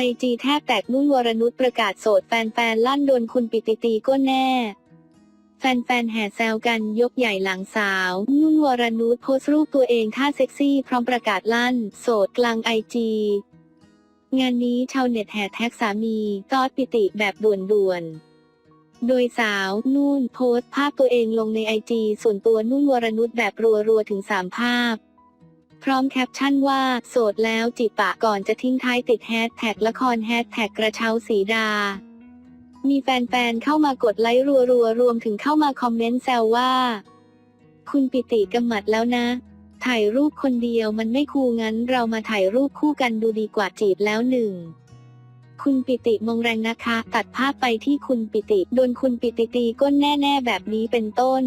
ไอจีแทบแตกนุ่นวรนุชประกาศโสดแฟนๆลั่นโดนคุณปิติตีก็แน่ แฟนๆแห่แซวกันยกใหญ่หลังสาว นุ่นวรนุชโพสต์รูปตัวเองท่าเซ็กซี่พร้อมประกาศลั่น โสดกลางไอจีงานนี้ชาวเน็ตแห่แท็กสามีตอดปิติแบบด่วนๆโดยสาวนุ่นโพสต์ภาพตัวเองลงในไอจีส่วนตัวนุ่นวรนุชแบบรัวๆถึง 3 ภาพ พร้อมแคปชั่นว่า โสดแล้วจิปะก่อนจะทิ้งท้ายติดแฮชแท็กละครแฮชแท็กกระเช้าสีดา มีแฟนๆ เข้ามากดไลค์รัวๆ รวมถึงเข้ามาคอมเมนต์แซวว่า คุณปิติกำหมัดแล้วนะ ถ่ายรูปคนเดียวมันไม่คูงั้น เรามาถ่ายรูปคู่กันดูดีกว่าจีบแล้วหนึ่งคุณปิติมองแรงนะคะ ตัดภาพไปที่คุณปิติ โดนคุณปิติตีก้นแน่ ๆ แบบนี้เป็นต้น